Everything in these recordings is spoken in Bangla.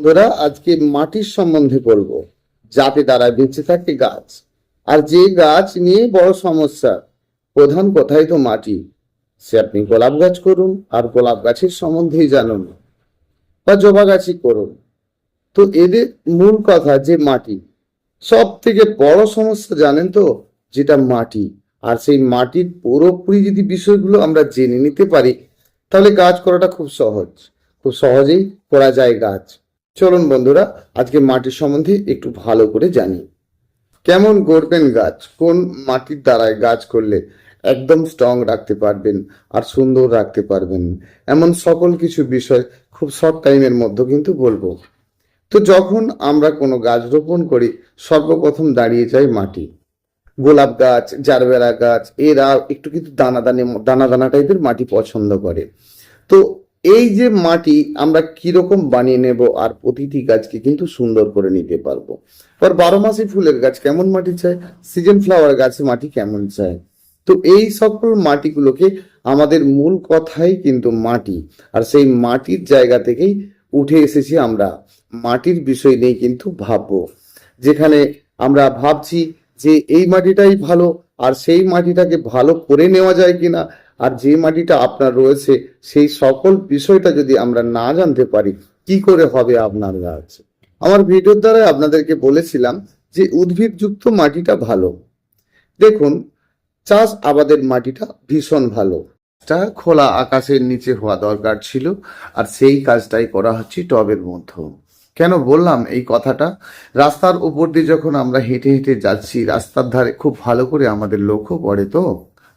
বন্ধুরা, আজকে মাটির সম্বন্ধে বলব যাতে তারা বেঁচে থাকে গাছ। আর যে গাছ নিয়ে বড় সমস্যা, প্রধান কথাই তো মাটি। সে আপনি গোলাপ গাছ করুন, আর গোলাপ গাছের সম্বন্ধেই জানুন। বা জবা গাছই করুন। তো এদের মূল কথা যে মাটি। সব থেকে বড় সমস্যা জানেন তো, যেটা মাটি। আর সেই মাটির পুরোপুরি যদি বিষয়গুলো আমরা জেনে নিতে পারি, তাহলে গাছ করাটা খুব সহজ। খুব সহজেই করা যায় গাছ। চলুন বন্ধুরা, আজকে মাটির সম্বন্ধে একটু ভালো করে জানি। কেমন করবেন গাছ? কোন মাটির দ্বারায় গাছ করলে একদম স্ট্রং রাখতে পারবেন আর সুন্দর রাখতে পারবেন? এমন সকল কিছু বিষয় খুব শর্ট টাইমের মধ্যে কিন্তু বলব। তো যখন আমরা কোনো গাছ রোপণ করি, সর্বপ্রথম দাঁড়িয়ে যায় মাটি। গোলাপ গাছ, জারবেরা গাছ, এরা একটু কিন্তু দানা দানে দানা দানা টাইপের মাটি পছন্দ করে। তো এই যে মাটি, আমরা কীরকম বানিয়ে নেব আর প্রতিটি গাছকে কিন্তু সুন্দর করে নিতে পারব। আর বারো মাসে ফুলের গাছ কেমন মাটি চায়? সিজন ফ্লাওয়ার গাছে মাটি কেমন চায়? তো এই সকল মাটিগুলোকে আমাদের মূল কথাই কিন্তু মাটি। আর সেই মাটির জায়গা থেকেই উঠে এসেছি আমরা। মাটির বিষয় নিয়ে কিন্তু ভাববো। যেখানে আমরা ভাবছি যে এই মাটিটাই ভালো, আর সেই মাটিটাকে ভালো করে নেওয়া যায় কিনা আর যে মাটিটা আপনার রয়েছে, সেই সকল বিষয়টা যদি আমরা না জানতে পারি, কি করে হবে আপনার গাছ আমার ভিডিওর দ্বারা আপনাদেরকে বলেছিলাম যে উদ্ভিদযুক্ত মাটিটা ভালো। দেখুন, চাষ আবাদের মাটিটা ভীষণ ভালো। তা খোলা আকাশের নিচে হওয়া দরকার ছিল, আর সেই কাজটাই করা হচ্ছে টবের মধ্যে। কেন বললাম এই কথাটা? রাস্তার উপর দিয়ে যখন আমরা হেঁটে হেঁটে যাচ্ছি, রাস্তার ধারে খুব ভালো করে আমাদের লক্ষ্য পড়ে তো।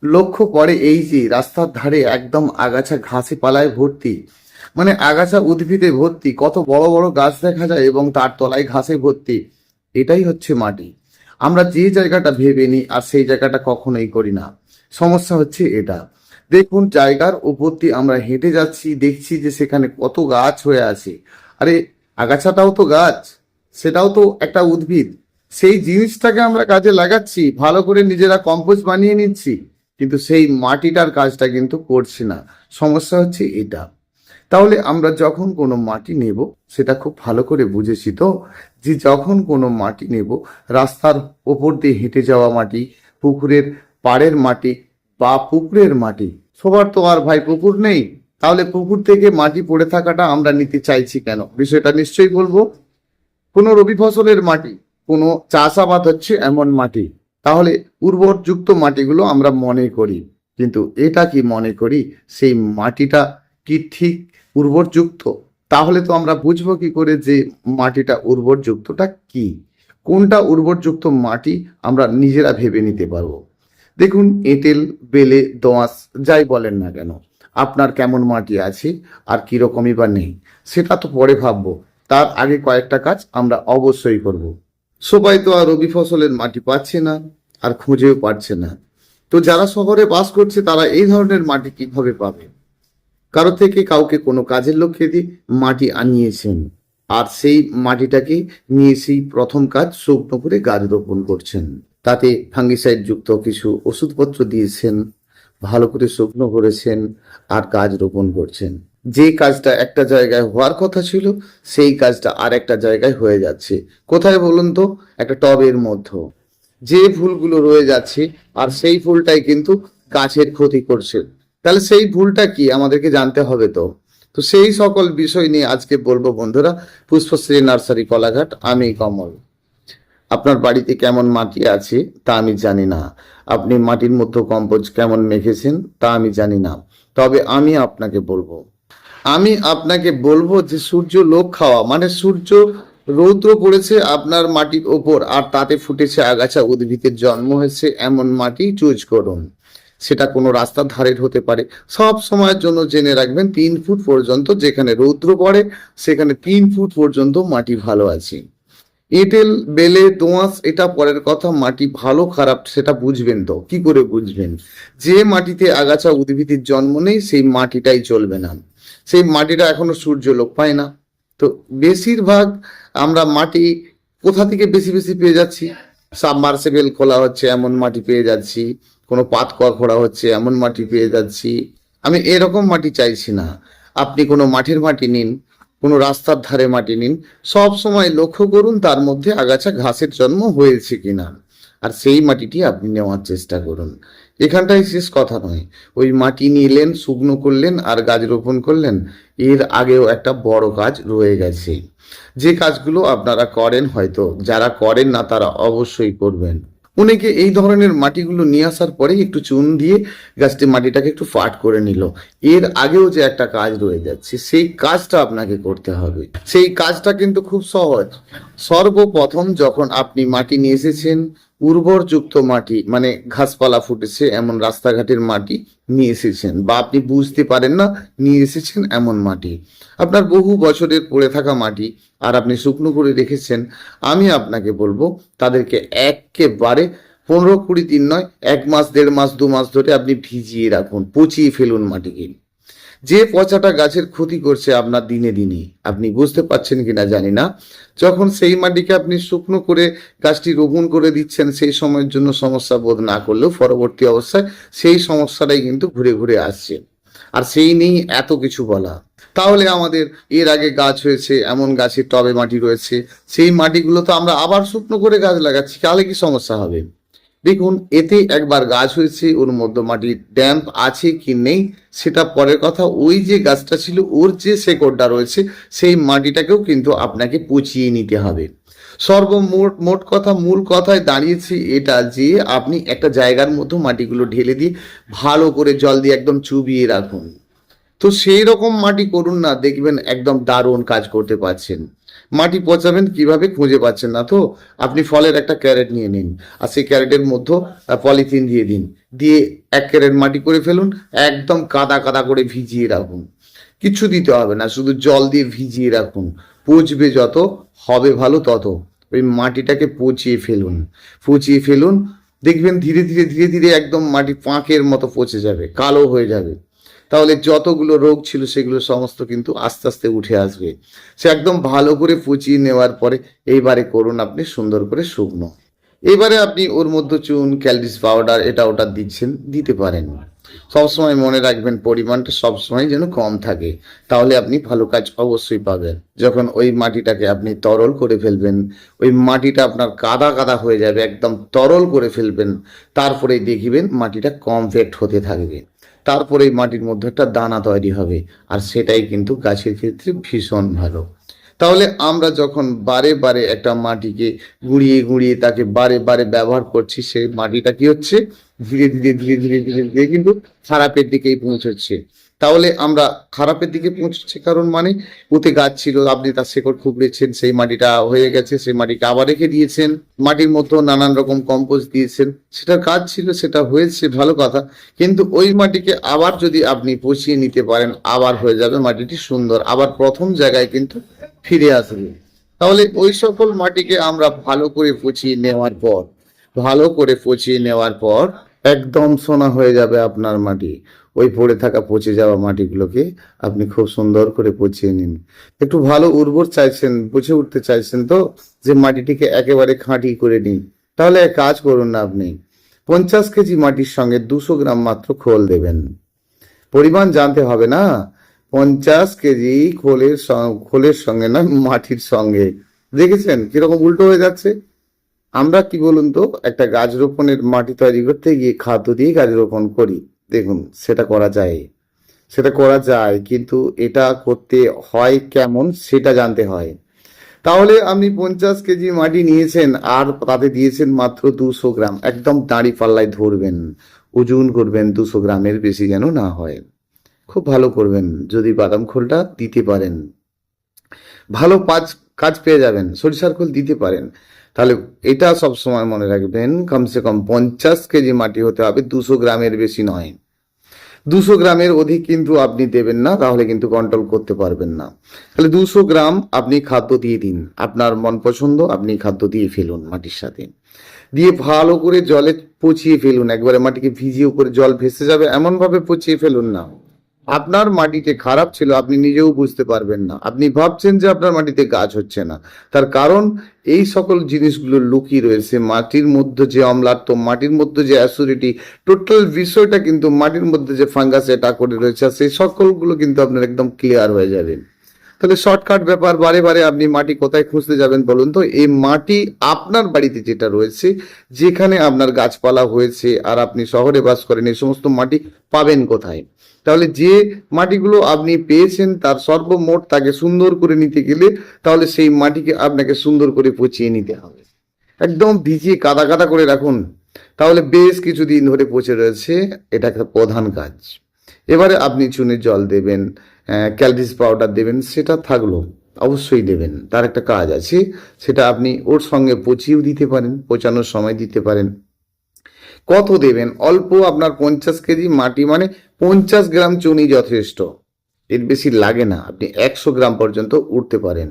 লক্ষ্য করে এই যে রাস্তার ধারে একদম আগাছা ঘাসে পালায় ভর্তি। মানে আগাছা উদ্ভিদে ভর্তি, কত বড় বড় গাছ দেখা যায় এবং তার তলায় ঘাসে ভর্তি। এটাই হচ্ছে মাটি। আমরা যে জায়গাটা ভেবে নিই আর সেই জায়গাটা কখনোই করি না। সমস্যা হচ্ছে এটা। দেখুন, জায়গার উপর দিয়ে আমরা হেঁটে যাচ্ছি, দেখছি যে সেখানে কত গাছ হয়ে আছে। আরে, আগাছাটাও তো গাছ, সেটাও তো একটা উদ্ভিদ। সেই জিনিসটাকে আমরা কাজে লাগাচ্ছি, ভালো করে নিজেরা কম্পোজ বানিয়ে নিচ্ছি। কিন্তু সেই মাটিটার কাজটা কিন্তু করছি না। সমস্যা হচ্ছে এটা। তাহলে আমরা যখন কোনো মাটি নেব, সেটা খুব ভালো করে বুঝেছি তো, যে যখন কোনো মাটি নেব, রাস্তার ওপর দিয়ে হেঁটে যাওয়া মাটি, পুকুরের পাড়ের মাটি বা পুকুরের মাটি, সবার তো আর ভাই পুকুর নেই। তাহলে পুকুর থেকে মাটি পড়ে থাকাটা আমরা নিতে চাইছি কেন? বিষয়টা নিশ্চয়ই বলব। কোনো রবি ফসলের মাটি, কোনো চাষাবাদ হচ্ছে এমন মাটি। তাহলে উর্বরযুক্ত মাটিগুলো আমরা মনে করি। কিন্তু এটা কি মনে করি? সেই মাটিটা কি ঠিক উর্বরযুক্ত? তাহলে তো আমরা বুঝব কি করে যে মাটিটা উর্বরযুক্তটা কি? কোনটা উর্বরযুক্ত মাটি আমরা নিজেরা ভেবে নিতে পারব? দেখুন, এঁটেল, বেলে, দোঁয়াশ, যাই বলেন না কেন, আপনার কেমন মাটি আছে আর কিরকমই বা নেই, সেটা তো পরে ভাববো। তার আগে কয়েকটা কাজ আমরা অবশ্যই করব। সবাই তো আর রবি ফসলের মাটি পাচ্ছে না, আর খুঁজেও পাচ্ছে না। তো যারা শহরে বাস করছে, তারা এই ধরনের মাটি কীভাবে পাবে? কারও থেকে কাউকে কোনো কাজের লক্ষ্যে দিয়ে মাটি আনিয়েছেন, আর সেই মাটিটাকে নিয়ে সেই প্রথম কাজ শুকনো করে গাছ রোপণ করছেন। তাতে ফাঙ্গিসাইড যুক্ত কিছু ওষুধপত্র দিয়েছেন, ভালো করে শুকনো করেছেন, আর গাছ রোপণ করছেন। যে কাজটা একটা জায়গায় হওয়ার কথা ছিল, সেই কাজটা আর একটা জায়গায় হয়ে যাচ্ছে। কোথায় বলুন তো? একটা টবের মধ্যে। যে ফুলগুলো রয়ে যাচ্ছে, আর সেই ফুলটাই কিন্তু গাছের ক্ষতি করছে। তাহলে সেই ভুলটা কি? আমাদেরকে জানতে হবে তো। তো সেই সকল বিষয় নিয়ে আজকে বলব বন্ধুরা, পুষ্পশ্রী নার্সারি কলাঘাট। আমি কমল। আপনার বাড়িতে কেমন মাটি আছে তা আমি জানি না। আপনি মাটির মধ্যে কম্পোজ কেমন মেখেছেন তা আমি জানি না। তবে আমি আপনাকে বলব আমি আপনাকে বলব যে সূর্য লোক খাওয়া মানে সূর্য রৌদ্র পড়েছে আপনার মাটির ওপর, আর তাতে ফুটেছে আগাছা উদ্ভিদের জন্ম হয়েছে, এমন মাটি চুজ করুন। সেটা কোনো রাস্তার ধারের হতে পারে। সব সময়ের জন্য জেনে রাখবেন, তিন ফুট পর্যন্ত যেখানে রৌদ্র পড়ে, সেখানে তিন ফুট পর্যন্ত মাটি ভালো আছে। এঁটেল, বেলে, দোঁয়াশ, এটা পরের কথা, মাটি ভালো, খারাপ, সেটা বুঝবেন তো। কি করে বুঝবেন? যে মাটিতে আগাছা উদ্ভিদের জন্ম নেই, সেই মাটিটাই চলবে না। সেই মাটিটা এখনও সূর্য লোক পায় না। তো বেশিরভাগ আমরা মাটি কোথা থেকে বেশি বেশি পেয়ে যাচ্ছি? সাবমার্সেবেল খোলা হচ্ছে, এমন মাটি পেয়ে যাচ্ছি। কোনো পাত খোঁড়া হচ্ছে, এমন মাটি পেয়ে যাচ্ছি। আমি এরকম মাটি চাইছি না। আপনি কোনো মাঠের মাটি নিন, কোনো রাস্তার ধারে মাটি নিন। সব সময় লক্ষ্য করুন তার মধ্যে আগাছা ঘাসের জন্ম হয়েছে কিনা। আর সেই মাটিটি আপনি নেওয়ার চেষ্টা করুন। এখানটাই শেষ কথা নয়। ওই মাটি নিলেন, শুকনো করলেন আর গাছ রোপণ করলেন। এর আগেও একটা বড় কাজ রয়ে গেছে। যে কাজগুলো আপনারা করেন হয়তো, যারা করেন না তারা অবশ্যই করবেন। অনেকে এই ধরনের মাটিগুলো নিয়ে আসার পরে একটু চুন দিয়ে গাছটি মাটিটাকে একটু ফাট করে নিল। এর আগেও যে একটা কাজ রয়ে যাচ্ছে, সেই কাজটা আপনাকে করতে হবে। সেই কাজটা কিন্তু খুব সহজ। সর্বপ্রথম যখন আপনি মাটি নিয়ে এসেছেন উর্বরযুক্ত মাটি মানে ঘাসপালা ফুটেছে এমন রাস্তাঘাটের মাটি নিয়ে এসেছেন বা আপনি বুঝতে পারেন না, নিয়ে এসেছেন এমন মাটি। আপনার বহু বছরের পড়ে থাকা মাটি আর আপনি শুকনো করে রেখেছেন, আমি আপনাকে বলব তাদেরকে একেবারে পনেরো কুড়ি দিন নয়, এক মাস, দেড় মাস, দু মাস ধরে আপনি ভিজিয়ে রাখুন, পচিয়ে ফেলুন মাটিকে। যে পচাটা গাছের ক্ষতি করছে আপনার দিনে দিনে আপনি বুঝতে পারছেন কিনা জানি না। যখন সেই মাটিকে আপনি শুকনো করে গাছটি রোপণ করে দিচ্ছেন, সেই সময়ের জন্য সমস্যা বোধ না করলেও পরবর্তী অবস্থায় সেই সমস্যাটাই কিন্তু ঘুরে ঘুরে আসছে। আর সেই নিয়েই এত কিছু বলা। তাহলে আমাদের এর আগে গাছ হয়েছে, এমন গাছের টবে মাটি রয়েছে, সেই মাটিগুলো তো আমরা আবার শুকনো করে গাছ লাগাচ্ছি তাহলে কি সমস্যা হবে? দেখুন, এতে একবার গাছ হয়েছে, ওর মধ্যে মাটির ড্যাম্প আছে কি নেই, সেটা পরের কথা, ওই যে গাছটা ছিল, ওর যে শেকড়টা রয়েছে, সেই মাটিটাকেও কিন্তু আপনাকে পচিয়ে নিতে হবে। সর্বমোট, মোট কথা, মূল কথায় দাঁড়িয়েছে এটা যে, আপনি একটা জায়গার মতো মাটিগুলো ঢেলে দিয়ে ভালো করে জল দিয়ে একদম চুবিয়ে রাখুন। তো সেই রকম মাটি করুন না, দেখবেন একদম দারুণ কাজ করতে পারছেন। মাটি পচাবেন, কীভাবে খুঁজে পাচ্ছেন না? তো আপনি ফলের একটা ক্যারেট নিয়ে নিন, আর সেই ক্যারেটের মধ্যে পলিথিন দিয়ে দিন। দিয়ে এক ক্যারেট মাটি করে ফেলুন, একদম কাদা কাদা করে ভিজিয়ে রাখুন। কিছু দিতে হবে না, শুধু জল দিয়ে ভিজিয়ে রাখুন। পচবে যত, হবে ভালো তত। ওই মাটিটাকে পচিয়ে ফেলুন। পচিয়ে ফেলুন, দেখবেন ধীরে ধীরে ধীরে ধীরে একদম মাটি পাঁকের মতো পচে যাবে, কালো হয়ে যাবে। তাহলে যতগুলো রোগ ছিল সেগুলো সমস্ত কিন্তু আস্তে আস্তে উঠে আসবে। সে একদম ভালো করে পচিয়ে নেওয়ার পরে এইবারে করুন আপনি সুন্দর করে শুকনো। এবারে আপনি ওর মধ্যে চুন ক্যালরিস পাউডার, এটা ওটা দিচ্ছেন, দিতে পারেন। সবসময় মনে রাখবেন পরিমাণটা সবসময় যেন কম থাকে। তাহলে আপনি ভালো কাজ অবশ্যই পাবেন। যখন ওই মাটিটাকে আপনি তরল করে ফেলবেন, ওই মাটিটা আপনার কাদা কাদা হয়ে যাবে, একদম তরল করে ফেলবেন, তারপরেই দেখিবেন মাটিটা কমপ্যাক্ট হতে থাকবে। তারপরে মাটির মধ্যে একটা দানা তৈরি হবে, আর সেটাই কিন্তু গাছের ক্ষেত্রে ভীষণ ভালো। তাহলে আমরা যখন বারে বারে একটা মাটিকে গুঁড়িয়ে গুঁড়িয়ে তাকে বারে বারে ব্যবহার করছি, সেই মাটিটা কি হচ্ছে? ধীরে ধীরে ধীরে ধীরে ধীরে ধীরে কিন্তু খারাপের দিকেই পৌঁছচ্ছে। তাহলে আমরা খারাপের দিকে পৌঁছচ্ছে, কারণ মানে ওতে গাছ ছিল, আপনি তার শেকড় খুবড়েছেন, সেই মাটিটা হয়ে গেছে, সেই মাটিকে আবার রেখে দিয়েছেন, মাটির মধ্যে নানান রকম কম্পোস্ট দিয়েছেন, সেটার কাজ ছিল, সেটা হয়েছে, ভালো কথা, কিন্তু ওই মাটিকে আবার যদি আপনি পচিয়ে নিতে পারেন, আবার হয়ে যাবে মাটিটি সুন্দর, আবার প্রথম জায়গায় কিন্তু ফিরে আসবে। তাহলে ওই সকল মাটিকে আমরা ভালো করে পচিয়ে নেওয়ার পর, ভালো করে পচিয়ে নেওয়ার পর একদম সোনা হয়ে যাবে আপনার মাটি। ওই পড়ে থাকা পচে যাওয়া মাটিগুলোকে আপনি খুব সুন্দর করে পচিয়ে নিন। একটু ভালো উর্বর চাইছেন বুঝে উঠতে চাইছেন তো, যে মাটিটিকে একেবারে খাঁটি করে নিন। তাহলে এক কাজ করুন না আপনি, পঞ্চাশ কেজি মাটির সঙ্গে দুশো গ্রাম মাত্র খোল দেবেন। পরিমাণ জানতে হবে না, পঞ্চাশ কেজি খোলের খোলের সঙ্গে না, মাটির সঙ্গে। দেখেছেন কীরকম উল্টো হয়ে যাচ্ছে? আমরা কি বলুন তো, একটা গাছ রোপণের মাটি তৈরি করতে গিয়ে খাদ্য দিয়ে গাছ রোপণ করি। দেখুন, সেটা করা যায়। সেটা করা যায়, কিন্তু এটা করতে হয় কেমন সেটা জানতে হয়। তাহলে আপনি পঞ্চাশ কেজি মাটি নিয়েছেন, আর তাতে দিয়েছেন মাত্র দুশো গ্রাম। একদম দাঁড়ি পাল্লায় ধরবেন, ওজন করবেন দুশো গ্রামের বেশি যেন না হয়। খুব ভালো করবেন, যদি বাদাম খোলটা দিতে পারেন। ভালো কাজ কাজ পেয়ে যাবেন, সরিষার খোল দিতে পারেন। তাহলে এটা সব সময় মনে রাখবেন, কমসে কম পঞ্চাশ কেজি মাটি হতে হবে, দুশো গ্রামের বেশি নয়। দুশো গ্রামের অধিক কিন্তু আপনি দেবেন না, তাহলে কিন্তু কন্ট্রোল করতে পারবেন না। তাহলে দুশো গ্রাম আপনি খাদ্য দিয়ে দিন। আপনার মন পছন্দ, আপনি খাদ্য দিয়ে ফেলুন মাটির সাথে। দিয়ে ভালো করে জলে পচিয়ে ফেলুন। একবারে মাটিকে ভিজিয়ে উপরে জল ভেসে যাবে, এমনভাবে পচিয়ে ফেলুন না। আপনার মাটিতে খারাপ ছিল, আপনি নিজেও বুঝতে পারবেন না। আপনি ভাবছেন যে আপনার মাটিতে গাছ হচ্ছে না। তার কারণ, এই সকল জিনিসগুলো লুকিয়ে রয়েছে মাটির মধ্যে যে অম্লাত্ম মাটির মধ্যে যে অ্যাসিডিটি, টোটাল বিষয়টা কিন্তু মাটির মধ্যে যে ফাঙ্গাস এটা করে রয়েছে সেই সকলগুলো কিন্তু আপনার একদম ক্লিয়ার হয়ে যাবে। তাহলে শর্টকাট ব্যাপার, বারে বারে আপনি মাটি কোথায় খুঁজতে যাবেন বলুন তো? এই মাটি আপনার বাড়িতে যেটা রয়েছে, যেখানে আপনার গাছপালা হয়েছে, আর আপনি শহরে বাস করেন, এই সমস্ত মাটি পাবেন কোথায়? তাহলে যে মাটিগুলো আপনি পেয়েছেন, তার সর্বমোট তাকে সুন্দর করে নিতে গেলে তাহলে সেই মাটিকে আপনাকে সুন্দর করে পচিয়ে নিতে হবে। একদম ভিজিয়ে কাদা কাদা করে রাখুন। তাহলে বেশ কিছুদিন ধরে পচে রয়েছে, এটা একটা প্রধান কাজ। এবারে আপনি চুনে জল দেবেন ক্যালডিস পাউডার দেবেন, সেটা থাকল, অবশ্যই দেবেন, তার একটা কাজ আছে, সেটা আপনি ওর সঙ্গে পচিয়েও দিতে পারেন, পচানোর সময় দিতে পারেন। কত দেবেন? অল্প আপনার পঞ্চাশ কেজি মাটি মানে পঞ্চাশ গ্রাম চুনি যথেষ্ট। এর বেশি লাগে না, আপনি একশো গ্রাম পর্যন্ত উঠতে পারেন।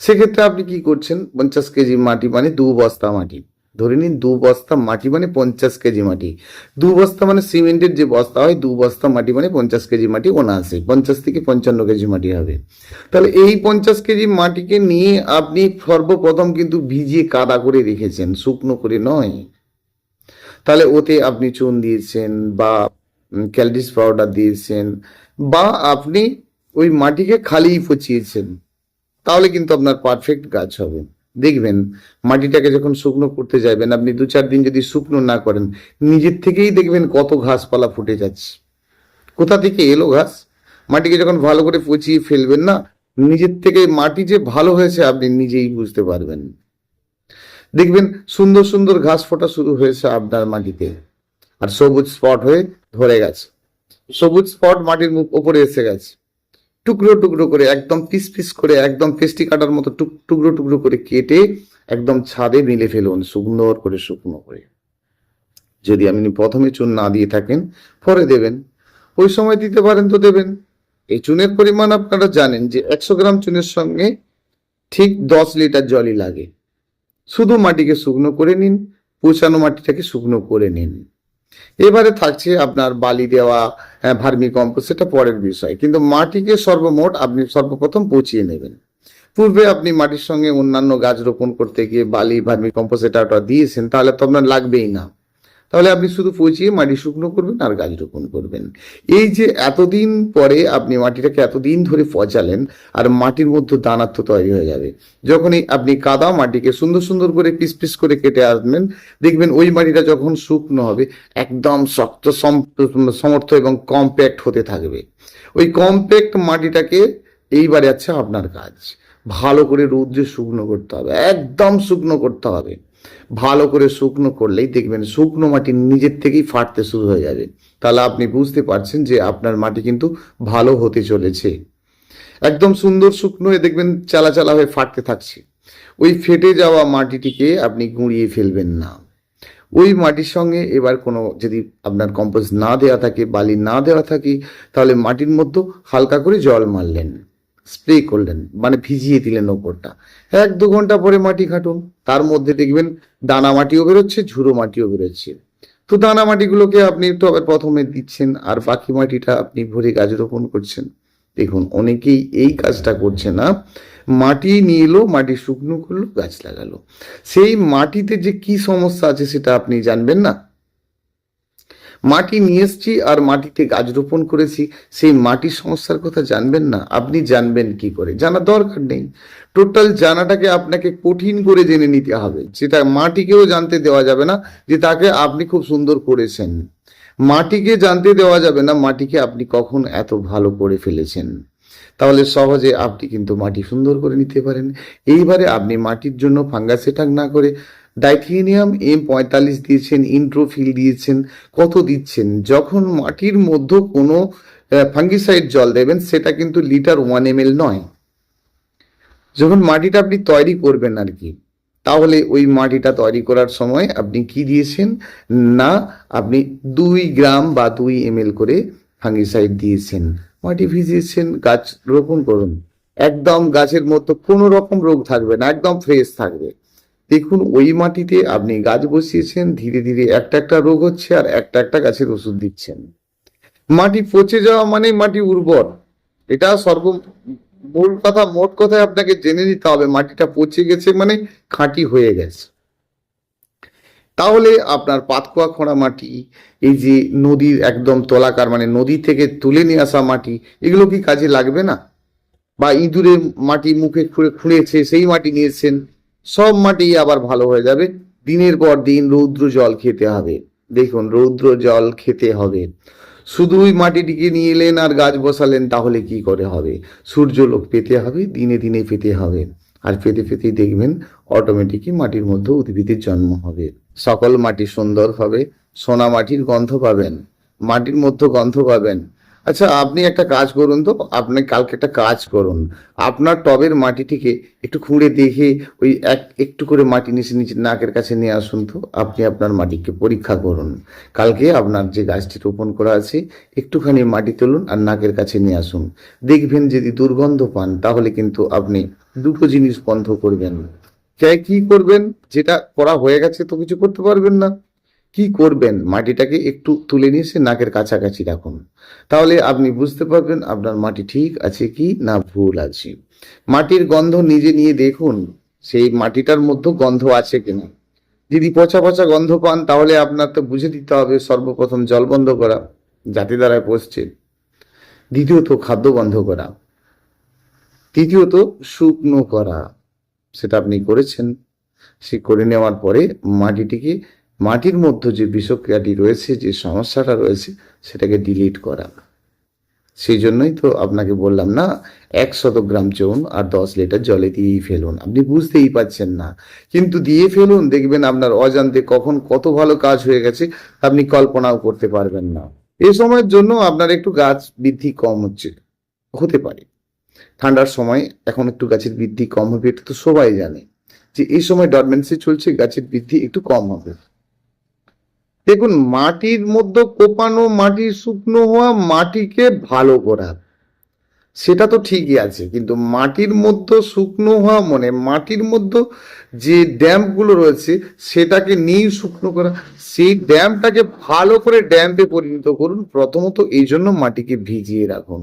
সেক্ষেত্রে আপনি কি করছেন? পঞ্চাশ কেজি মাটি মানে দু বস্তা মাটি। ধরে নিন দু বস্তা মাটি মানে পঞ্চাশ কেজি মাটি। দু বস্তা মানে সিমেন্টের যে বস্তা হয়, দু বস্তা মাটি মানে পঞ্চাশ কেজি মাটি অনায়াসে। পঞ্চাশ থেকে পঞ্চান্ন কেজি মাটি হবে। তাহলে এই পঞ্চাশ কেজি মাটিকে নিয়ে আপনি সর্বপ্রথম কিন্তু ভিজিয়ে কাদা করে রেখেছেন। শুকনো করে নয়। তাহলে ওতে আপনি চুন দিয়েছেন বা ক্যালডিস পাউডার দিয়েছেন বা আপনি ওই মাটিকে খালিই পচিয়েছেন, তাহলে কিন্তু আপনার পারফেক্ট গাছ হবে। দেখবেন, মাটিটাকে যখন শুকনো করতে যাবেন, আপনি দু চার দিন যদি শুকনো না করেন, নিজের থেকেই দেখবেন কত ঘাসপালা ফুটে যাচ্ছে। কোথা থেকে এলো ঘাস? মাটিকে যখন ভালো করে পচিয়ে ফেলবেন না, নিজের থেকে মাটি যে ভালো হয়েছে আপনি নিজেই বুঝতে পারবেন। দেখবেন সুন্দর সুন্দর ঘাস ফোটা শুরু হয়েছে আপনার মাটিতে। আর সবুজ স্পট হয়ে ধরে গেছে। সবুজ স্পট মাটির ওপরে এসে গেছে। টুকরো টুকরো করে, একদম পিস পিস করে, একদম পেস্টি কাটার মতো টুক টুকরো টুকরো করে কেটে একদম ছাদে মিলে ফেলুন সুন্দর করে, শুকনো করে। যদি আপনি প্রথমে চুন না দিয়ে থাকেন, পরে দেবেন। ওই সময় দিতে পারেন তো দেবেন। এই চুনের পরিমাণ আপনারা জানেন যে একশো গ্রাম চুনের সঙ্গে ঠিক দশ লিটার জলই লাগে। শুধু মাটিকে শুকনো করে নিন পচানো মাটিটাকে শুকনো করে নিন। এবারে থাকছে আপনার বালি দেওয়া ভার্মি কম্পোস্ট, সেটা পরের বিষয়। কিন্তু মাটিকে সর্বমোট আপনি সর্বপ্রথম পচিয়ে নেবেন। পূর্বে আপনি মাটির সঙ্গে অন্যান্য গাছ রোপণ করতে গিয়ে বালি, ভার্মি কম্পোস্ট, এটা ওটা দিয়েছেন, তাহলে তো আপনার লাগবেই না। তাহলে আপনি শুধু পচিয়ে মাটি শুকনো করবেন আর গাছ রোপণ করবেন। এই যে এতদিন পরে আপনি মাটিটাকে এতদিন ধরে পচালেন আর মাটির মধ্যে দানাত্ব তৈরি হয়ে যাবে। যখনই আপনি কাদা মাটিকে সুন্দর সুন্দর করে পিস পিস করে কেটে আসবেন দেখবেন ওই মাটিটা যখন শুকনো হবে, একদম শক্ত সমর্থ এবং কম্প্যাক্ট হতে থাকবে। ওই কম্প্যাক্ট মাটিটাকে এইবারে আছে আপনার কাজ। ভালো করে রৌদ্রে শুকনো করতে হবে, একদম শুকনো করতে হবে। ভালো করে শুকনো করলেই দেখবেন শুকনো মাটি নিজের থেকেই ফাটতে শুরু হয়ে যাবে। তাহলে আপনি বুঝতে পারছেন যে আপনার মাটি কিন্তু ভালো হতে চলেছে। একদম সুন্দর শুকনো হয়ে দেখবেন চালা চালা হয়ে ফাটতে থাকছে। ওই ফেটে যাওয়া মাটিটিকে আপনি গুঁড়িয়ে ফেলবেন না। ওই মাটির সঙ্গে এবার কোনো যদি আপনার কম্পোজ না দেওয়া থাকে, বালি না দেওয়া থাকে, তাহলে মাটির মধ্যে হালকা করে জল মারলেন স্প্রে করলেন মানে ভিজিয়ে দিলেন ওপরটা। এক দু ঘণ্টা পরে মাটি কাটুন তার মধ্যে দেখবেন দানা মাটিও বেরোচ্ছে, ঝুড়ো মাটিও বেরোচ্ছে। তো দানা মাটিগুলোকে আপনি তো আবার প্রথমে দিচ্ছেন আর বাকি মাটিটা আপনি ভরে গাছ রোপণ করছেন। দেখুন, অনেকেই এই কাজটা করছে না। মাটি নিয়ে এলো, মাটি শুকনো করল, গাছ লাগালো। সেই মাটিতে যে কি সমস্যা আছে সেটা আপনি জানবেন না। মাটি নিয়ে এসছি আর মাটিতে গাছ রোপণ করেছি। সেই মাটির সমস্যার কথা জানবেন না। আপনি জানবেন কি করে। জানার দরকার নেই। টোটাল জানাটাকে আপনাকে কঠিন করে জেনে নিতে হবে। যেটা মাটিকেও জানতে দেওয়া যাবে না, যে তাকে আপনি খুব সুন্দর করেছেন। মাটিকে জানতে দেওয়া যাবে না, মাটিকে আপনি কখন এত ভালো করে ফেলেছেন। তাহলে সহজে আপনি কিন্তু মাটি সুন্দর করে নিতে পারেন। এইবারে আপনি মাটির জন্য ফাঙ্গাস অ্যাটাক না করে ডাইথিনিয়াম এম পঁয়তাল্লিশ দিয়েছেন, ইন্ট্রোফিল দিয়েছেন, কত দিচ্ছেন? যখন মাটির মধ্যে কোনো ফাঙ্গিসাইড জল দেবেন, সেটা কিন্তু লিটার ওয়ান এম নয়। যখন মাটিটা আপনি তৈরি করবেন আর কি, তাহলে ওই মাটিটা তৈরি করার সময় আপনি কি দিয়েছেন? না, আপনি দুই গ্রাম বা দুই এম করে ফাঙ্গিসাইড দিয়েছেন। মাটি ভিজিয়েছেন, গাছ রোপণ করুন। একদম গাছের মতো কোনো রকম রোগ থাকবে না, একদম ফ্রেশ থাকবে। দেখুন, ওই মাটিতে আপনি গাছ বসিয়েছেন, ধীরে ধীরে একটা একটা রোগ হচ্ছে আর একটা একটা গাছের ওষুধ দিচ্ছেন। মাটি পচে যাওয়া মানে মাটি উর্বর। এটা সর্ব, মূল কথা, মোট কথায় আপনাকে জেনে নিতে হবে, মাটিটা পচে গেছে মানে খাঁটি হয়ে গেছে। তাহলে আপনার পাতকুয়া খোঁড়া মাটি, এই যে নদীর একদম তলাকার মানে নদী থেকে তুলে নিয়ে আসা মাটি, এগুলো কি কাজে লাগবে না? বা ইঁদুরে মাটি মুখে খুঁড়ে, খুঁড়েছে, সেই মাটি নিয়েছেন সব মাটি আবার ভালো হয়ে যাবে। দিনের পর দিন রৌদ্র জল খেতে হবে। দেখুন, রৌদ্র জল খেতে হবে। শুধু ওই মাটিটিকে নিয়ে এলেন আর গাছ বসালেন, তাহলে কি করে হবে? সূর্যলোক পেতে হবে, দিনে দিনে পেতে হবে। আর পেতে পেতেই দেখবেন অটোমেটিকই মাটির মধ্যে উদ্ভিদের জন্ম হবে। সকল মাটি সুন্দর হবে। সোনা মাটির গন্ধ পাবেন। মাটির মধ্যে গন্ধ পাবেন। আচ্ছা আপনি একটা কাজ করুন তো। আপনি কালকে একটা কাজ করুন। আপনার টবের মাটিটিকে একটু খুঁড়ে দেখে ওই এক, একটু করে মাটি নিচে নিচে নাকের কাছে নিয়ে আসুন তো। আপনি আপনার মাটিকে পরীক্ষা করুন। কালকে আপনার যে গাছটি রোপণ করা আছে, একটুখানি মাটি তুলুন আর নাকের কাছে নিয়ে আসুন। দেখবেন যদি দুর্গন্ধ পান, তাহলে কিন্তু আপনি দুটো জিনিস বন্ধ করবেন। কে কি করবেন? যেটা করা হয়ে গেছে তো কিছু করতে পারবেন না। কি করবেন? মাটিটাকে একটু তুলে নিয়ে এসে নাকের কাছাকাছি রাখুন। তাহলে আপনি বুঝতে পারবেন আপনার মাটি ঠিক আছে কি না ভুল আছে। মাটির গন্ধ নিজে নিয়ে দেখুন, সেই মাটিটার মধ্যে গন্ধ আছে কিনা যদি পচা পচা গন্ধ পান, তাহলে আপনার তো বুঝে দিতে হবে সর্বপ্রথম জল বন্ধ করা জাতি দ্বারায় পচছে। দ্বিতীয়ত খাদ্য বন্ধ করা। তৃতীয়ত শুকনো করা। সেটা আপনি করেছেন। সে করে নেওয়ার পরে মাটিটিকে মাটির মধ্যে যে বিষক্রিয়াটি রয়েছে, যে সমস্যাটা রয়েছে, সেটাকে ডিলিট করা। সেই জন্যই তো আপনাকে বললাম না, এক শত গ্রাম চুন আর দশ লিটার জলে দিয়েই ফেলুন। আপনি বুঝতেই পাচ্ছেন না। কিন্তু দিয়ে ফেলুন, দেখবেন আপনার অজান্তে কখন কত ভালো কাজ হয়ে গেছে, আপনি কল্পনাও করতে পারবেন না। এ সময়ের জন্য আপনার একটু গাছ বৃদ্ধি কম হচ্ছে, হতে পারে। ঠান্ডার সময় এখন একটু গাছের বৃদ্ধি কম হবে, এটা তো সবাই জানে। যে এই সময় ডরমেন্সি চলছে, গাছের বৃদ্ধি একটু কম হবে। দেখুন, মাটির মধ্যে কোপানো মাটির শুকনো হওয়া মাটিকে ভালো করা। সেটা তো ঠিকই আছে, কিন্তু মাটির মধ্যে শুকনো হওয়া মানে মাটির মধ্যে যে ড্যাম্পগুলো রয়েছে, সেটাকে নিয়ে শুকনো করা। সেই ড্যামটাকে ভালো করে ড্যাম্পে পরিণত করুন, প্রথমত এই জন্য মাটিকে ভিজিয়ে রাখুন।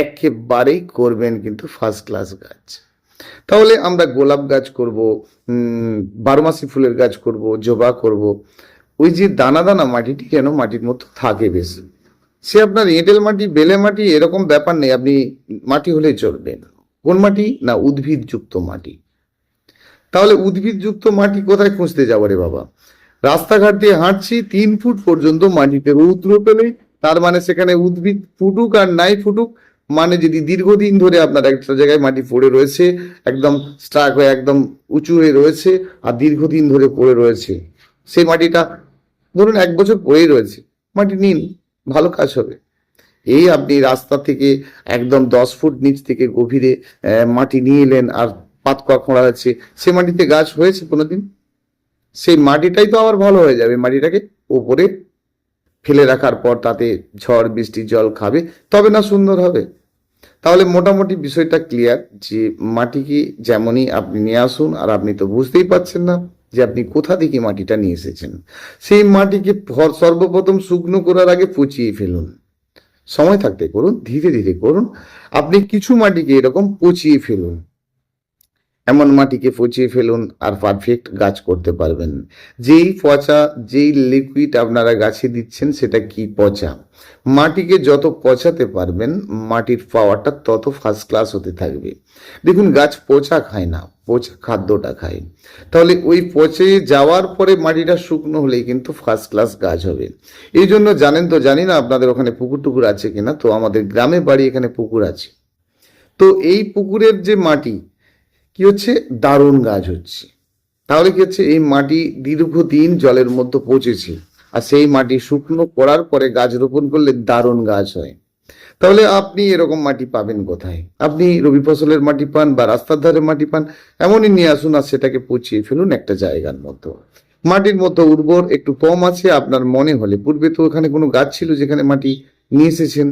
একেবারেই করবেন কিন্তু ফার্স্ট ক্লাস গাছ। তাহলে আমরা গোলাপ গাছ করব বারোমাসি ফুলের গাছ করব, জবা করব। ওই যে দানা দানা মাটিটি যেন মাটির মতো থাকে বেশি? সে আপনার এঁটেল মাটি, বেলে মাটি এরকম ব্যাপার নেই, আপনি মাটি হলে চলবে কোন মাটি? না, উদ্ভিদযুক্ত মাটি। তাহলে উদ্ভিদযুক্ত মাটি কোথায় খুঁজতে যাব রে বাবা? রাস্তাঘাট দিয়ে হাঁটছি, তিন ফুট পর্যন্ত মাটিতে রৌদ্র পেলে, তার মানে সেখানে উদ্ভিদ ফুটুক আর নাই ফুটুক মানে যদি দীর্ঘদিন ধরে আপনার একটা জায়গায় মাটি পড়ে রয়েছে, একদম স্ট্রাক হয়ে, একদম উঁচু হয়ে রয়েছে, আর দীর্ঘদিন ধরে পড়ে রয়েছে সেই মাটিটা ধরুন এক বছর পরেই রয়েছে, মাটি নিন, ভালো কাজ হবে। এই আপনি রাস্তা থেকে একদম দশ ফুট নিচ থেকে গভীরে মাটি নিয়ে এলেন আর পাতকোয়া খোঁড়া আছে, সে মাটিতে গাছ হয়েছে কোনোদিন? সেই মাটিটাই তো আবার ভালো হয়ে যাবে, মাটিটাকে উপরে ফেলে রাখার পর তাতে ঝড়, বৃষ্টি, জল খাবে, তবে না সুন্দর হবে। তাহলে মোটামুটি বিষয়টা ক্লিয়ার যে মাটিকে যেমনই আপনি নিয়ে আসুন, আর আপনি তো বুঝতেই পারছেন না। যে আপনি কোথা থেকে মাটিটা নিয়ে এসেছেন? সেই মাটিকে সর্বপ্রথম শুকনো করার আগে পচিয়ে ফেলুন। সময় থাকতে করুন, ধীরে ধীরে করুন। আপনি কিছু মাটিকে এরকম পচিয়ে ফেলুন। এমন মাটিকে পচিয়ে ফেলুন আর পারফেক্ট গাছ করতে পারবেন। যেই পচা, যেই লিকুইড আপনারা গাছে দিচ্ছেন সেটা কি পচা? মাটিকে যত পচাতে পারবেন, মাটির পাওয়ারটা তত ফার্স্ট ক্লাস হতে থাকবে। দেখুন, গাছ পচা খায় না, পচা খাদ্যটা খায়। তাহলে ওই পচে যাওয়ার পরে মাটিটা শুকনো হলেই কিন্তু ফার্স্ট ক্লাস গাছ হবে। এই জন্য জানেন তো, জানি না আপনাদের ওখানে পুকুর টুকুর আছে কিনা, তো আমাদের গ্রামে বাড়ি এখানে পুকুর আছে। তো এই পুকুরের যে মাটি কি হচ্ছে? দারুণ গাছ হচ্ছে। তাহলে কি হচ্ছে? এই মাটি দীর্ঘদিন জলের মধ্যে পচেছে। আর সেই মাটি শুকনো করার পরে গাছ রোপণ করলে দারুণ গাছ হয়। তাহলে আপনি এরকম মাটি পাবেন কোথায়? আপনি রবি ফসলের মাটি পান বা রাস্তার ধারে মাটি পান, এমনই নিয়ে আসুন আর সেটাকে পচিয়ে ফেলুন একটা জায়গার মতো। মাটির মতো উর্বর একটু কম আছে, আপনার মনে হলে। পূর্বে তো ওখানে কোনো গাছ ছিল যেখানে মাটি নিয়ে এসেছেন।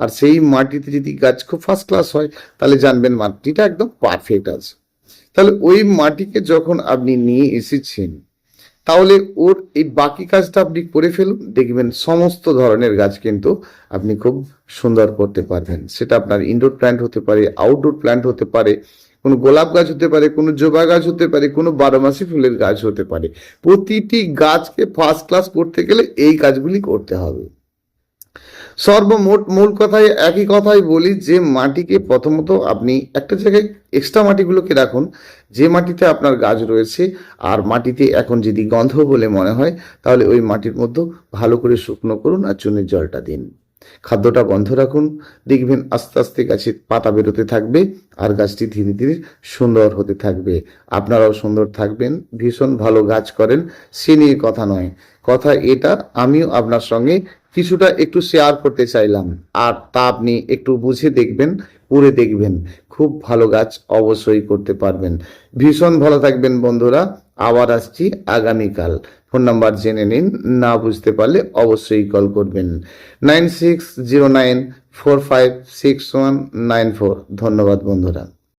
আর সেই মাটিতে যদি গাছ খুব ফার্স্ট ক্লাস হয়, তাহলে জানবেন মাটিটা একদম পারফেক্ট আছে। তাহলে ওই মাটিকে যখন আপনি নিয়ে এসেছেন, তাহলে ওর এই বাকি কাজটা আপনি করে ফেলুন। দেখবেন সমস্ত ধরনের গাছ কিন্তু আপনি খুব সুন্দর করতে পারবেন। সেটা আপনার ইনডোর প্ল্যান্ট হতে পারে আউটডোর প্ল্যান্ট হতে পারে, কোনো গোলাপ গাছ হতে পারে, কোনো জবা গাছ হতে পারে, কোনো বারোমাসি ফুলের গাছ হতে পারে। প্রতিটি গাছকে ফার্স্ট ক্লাস করতে গেলে এই কাজগুলি করতে হবে। সর্বমোট মূল কথায় একই কথাই বলি যে মাটিকে প্রথমত আপনি একটা জায়গায় এক্সট্রা মাটিগুলোকে রাখুন। যে মাটিতে আপনার গাছ রয়েছে আর মাটিতে এখন যদি গন্ধ বলে মনে হয়, তাহলে ওই মাটির মধ্যে ভালো করে শুকনো করুন আর চুনের জলটা দিন। খাদ্যটা বন্ধ রাখুন। দেখবেন আস্তে আস্তে গাছের পাতা বেরোতে থাকবে আর গাছটি ধীরে ধীরে সুন্দর হতে থাকবে। আপনারাও সুন্দর থাকবেন, ভীষণ ভালো গাছ করেন। সে নিয়ে কথা নয়। কথা এটা, আমিও আপনার সঙ্গে কিছুটা একটু শেয়ার করতে চাইলাম। আর তা আপনি একটু বুঝে দেখবেন, পড়ে দেখবেন। খুব ভালো গাছ অবশ্যই করতে পারবেন। ভীষণ ভালো থাকবেন বন্ধুরা। আবার আসছি আগামীকাল। ফোন নাম্বার জেনে নিন, না বুঝতে পারলে অবশ্যই কল করবেন। Nine six zero nine four five six one nine four ধন্যবাদ বন্ধুরা।